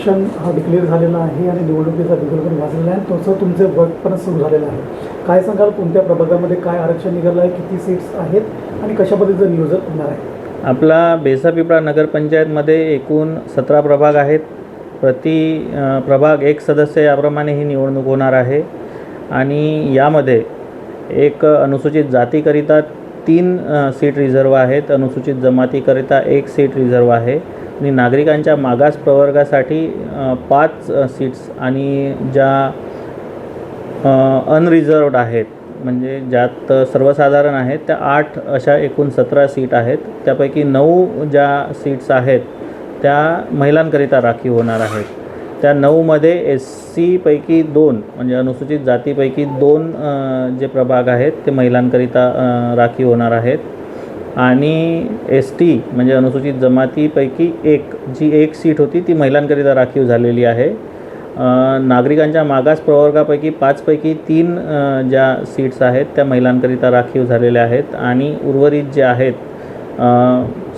आरक्षण हा डिक्लेअर झालेला आहे आणि निवडणुकीचा बिगुल पण वाजलेला आहे. तसं तुमचं वर्क पण सुरू झालेलं आहे. काय सांगाल? कोणत्या प्रभागामध्ये काय आरक्षण निघालं आहे किती सीट्स आहेत? आणि कशा पद्धतीचं नियोजन होणार आहे? आपला बेसापिपळा नगरपंचायतमध्ये एकूण सतरा प्रभाग आहेत. प्रति प्रभाग एक सदस्य याप्रमाणे ही निवडणूक होणार आहे. आणि यामध्ये एक अनुसूचित जातीकरिता तीन सीट रिझर्व आहेत. अनुसूचित जमातीकरिता एक सीट रिझर्व आहे. आणि नागरिकांच्या मागास प्रवर्गासाठी पाच सीट्स आणि ज्या अनरिझर्वड आहेत म्हणजे ज्यात सर्वसाधारण आहेत त्या आठ अशा एकूण सतरा सीट आहेत. त्यापैकी नऊ ज्या सीट्स आहेत त्या महिलांकरिता राखीव होणार आहेत. त्या नऊमध्ये एस सीपैकी दोन म्हणजे अनुसूचित जातीपैकी दोन जे प्रभाग आहेत ते महिलांकरिता राखीव होणार आहेत. आणि एस टी म्हणजे अनुसूचित जमातीपैकी एक जी एक सीट होती ती महिलांकरिता राखीव झालेली आहे. नागरिकांच्या मागास प्रवर्गापैकी पाचपैकी तीन ज्या सीट्स आहेत त्या महिलांकरिता राखीव झालेल्या आहेत. आणि उर्वरित जे आहेत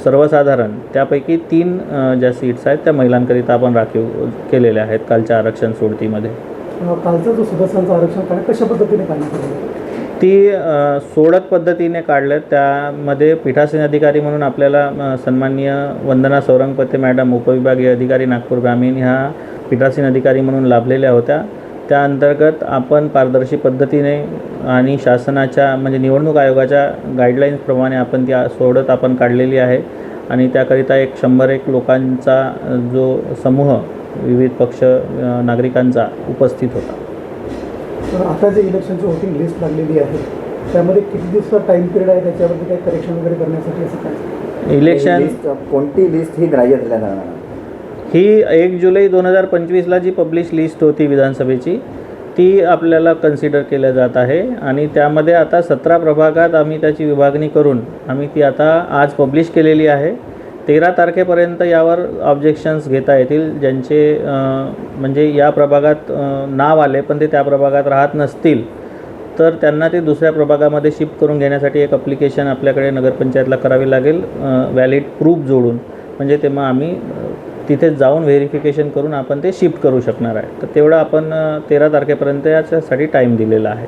सर्वसाधारण त्यापैकी तीन ज्या सीट्स आहेत त्या महिलांकरिता आपण राखीव केलेल्या आहेत कालच्या आरक्षण सोडतीमध्ये. कालचं जो सदस्यांचं आरक्षण काय कशा पद्धतीने ती सोडत पद्धतीने काढलं त्यामध्ये पीठासीन अधिकारी म्हणून आपल्याला सन्माननीय वंदना सौरंगपते मॅडम उपविभागीय अधिकारी नागपूर ग्रामीण ह्या पीठासीन अधिकारी म्हणून लाभलेल्या होत्या. त्या अंतर्गत आपण पारदर्शी पद्धतीने आणि शासनाच्या म्हणजे निवडणूक आयोगाच्या गाईडलाईन्सप्रमाणे आपण त्या सोडत आपण काढलेली आहे. आणि त्याकरिता एक शंभर एक लोकांचा जो समूह विविध पक्ष नागरिकांचा उपस्थित होता. तर आता जे इलेक्शनची वोटिंग लिस्ट लागलेली आहे त्यामध्ये किती दिवसाचा टाईम पिरियड आहे? त्याच्यावरती काही करेक्शन वगैरे करण्यासाठी असं काय? इलेक्शन लिस्ट कोणती लिस्ट ही ग्राह्य धरल्या जाणार ही एक जुलै दोन हजार पंचवीसला जी पब्लिश लिस्ट होती विधानसभेची ती आपल्याला कन्सिडर केल्या जात आहे. आणि त्यामध्ये आता सतरा प्रभागात आम्ही त्याची विभागणी करून आम्ही ती आता आज पब्लिश केलेली आहे. तेरा तारखेपर्यंत यावर ऑब्जेक्शन्स घेता येतील ज्यांचे म्हणजे या प्रभागात नाव आले पण ते त्या प्रभागात राहत नसतील तर त्यांना ते दुसऱ्या प्रभागामध्ये शिफ्ट करून घेण्यासाठी एक अप्लिकेशन आपल्याकडे नगरपंचायतला करावी लागेल व्हॅलिड प्रूफ जोडून. म्हणजे ते मग आम्ही तिथे जाऊन व्हेरिफिकेशन करून आपण ते शिफ्ट करू शकणार आहे. तर तेवढं आपण तेरा तारखेपर्यंत याच्यासाठी टाईम दिलेला आहे.